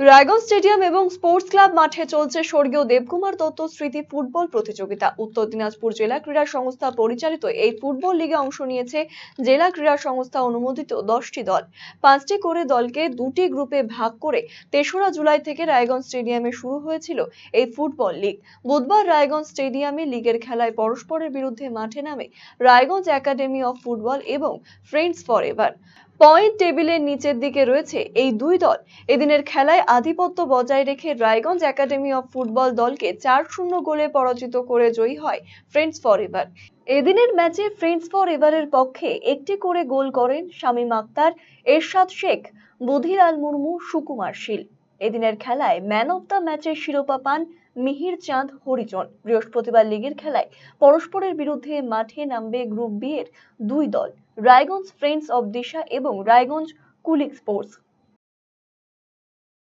Raiganj stadium এবং sports club মাঠে চলছে স্বর্গীয় দেবকুমার দত্ত স্মৃতি ফুটবল প্রতিযোগিতা। উত্তর দিনাজপুর জেলা ক্রীড়া সংস্থা পরিচালিত এই ফুটবল লিগে অংশ নিয়েছে জেলা ক্রীড়া সংস্থা অনুমোদিত দশটি দল। পাঁচটি করে দলকে দুটি গ্রুপে ভাগ করে তেসরা জুলাই থেকে রায়গঞ্জ স্টেডিয়ামে শুরু হয়েছিল এই ফুটবল লিগ। বুধবার রায়গঞ্জ স্টেডিয়ামে লিগের খেলায় পরস্পরের বিরুদ্ধে মাঠে নামে রায়গঞ্জ একাডেমি অফ ফুটবল এবং ফ্রেন্ডস ফর এভার। পয়েন্ট টেবিলের নিচের দিকে রয়েছে এই দুই দল। এদিনের খেলায় আধিপত্য বজায় রেখে রায়গঞ্জ একাডেমি অফ ফুটবল দলকে চার শূন্য গোলে পরাজিত করে জয়ী হয় ফ্রেন্ডস ফর এভার। এদিনের ম্যাচে ফ্রেন্ডস ফর এভারের পক্ষে একটি করে গোল করেন শামীম আক্তার, এরশাদ শেখ বুধিলাল মুর্মু, সুকুমার শীল। এদিনের খেলায় ম্যান অব দ্য ম্যাচের শিরোপা পান মিহির চাঁদ হরিজন। বৃহস্পতিবার লিগের খেলায় পরস্পরের বিরুদ্ধে মাঠে নামবে গ্রুপ বি এর দুই দল, রায়গঞ্জ ফ্রেন্ডস অব দিশা এবং রায়গঞ্জ কুলিক স্পোর্টস